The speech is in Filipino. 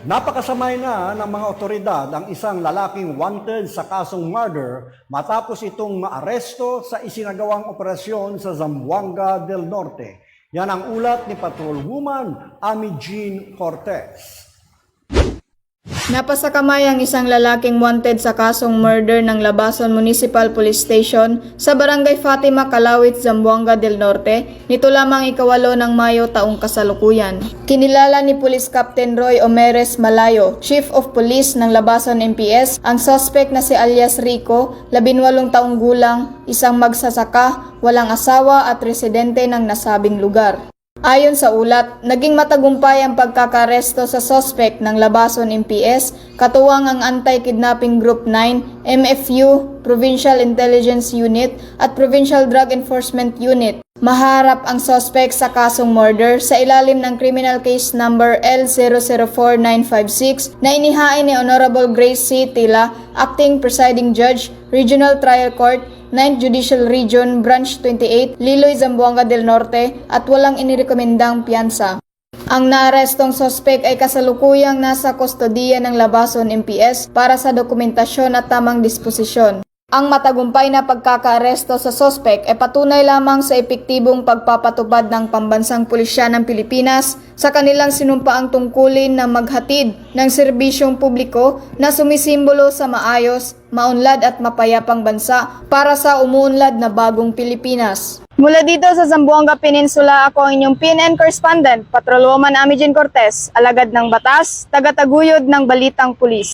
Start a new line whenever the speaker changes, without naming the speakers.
Napakasamay na ng mga otoridad ang isang lalaking wanted sa kasong murder matapos itong maaresto sa isinagawang operasyon sa Zamboanga del Norte. Yan ang ulat ni Patrolwoman Ami Jean Cortez.
Napasakamay ang isang lalaking wanted sa kasong murder ng Labason Municipal Police Station sa Barangay Fatima, Kalawit, Zamboanga del Norte nito lamang ikawalo ng Mayo taong kasalukuyan. Kinilala ni Police Captain Roy Omeres Malayo, Chief of Police ng Labason MPS, ang suspect na si alias Rico, 18 taong gulang, isang magsasaka, walang asawa at residente ng nasabing lugar. Ayon sa ulat, naging matagumpay ang pagkakaresto sa suspect ng Labason MPS, katuwang ang Anti-Kidnapping Group 9, MFU, Provincial Intelligence Unit at Provincial Drug Enforcement Unit. Maharap ang suspect sa kasong murder sa ilalim ng criminal case number L004956 na inihain ni Honorable Grace C. Tila, Acting Presiding Judge, Regional Trial Court, 9th Judicial Region, Branch 28, Liloy, Zamboanga del Norte at walang inirekomendang piyansa. Ang naarestong sospek ay kasalukuyang nasa kustodiya ng Labason MPS para sa dokumentasyon at tamang disposisyon. Ang matagumpay na pagkakaaresto sa sospek ay patunay lamang sa epektibong pagpapatupad ng pambansang pulisya ng Pilipinas sa kanilang sinumpaang tungkulin na maghatid ng serbisyong publiko na sumisimbolo sa maayos, maunlad at mapayapang bansa para sa umuunlad na bagong Pilipinas. Mula dito sa Zamboanga Peninsula, ako ang inyong PNN correspondent, Patrolwoman Amijin Cortez, alagad ng batas, tagataguyod ng Balitang Pulis.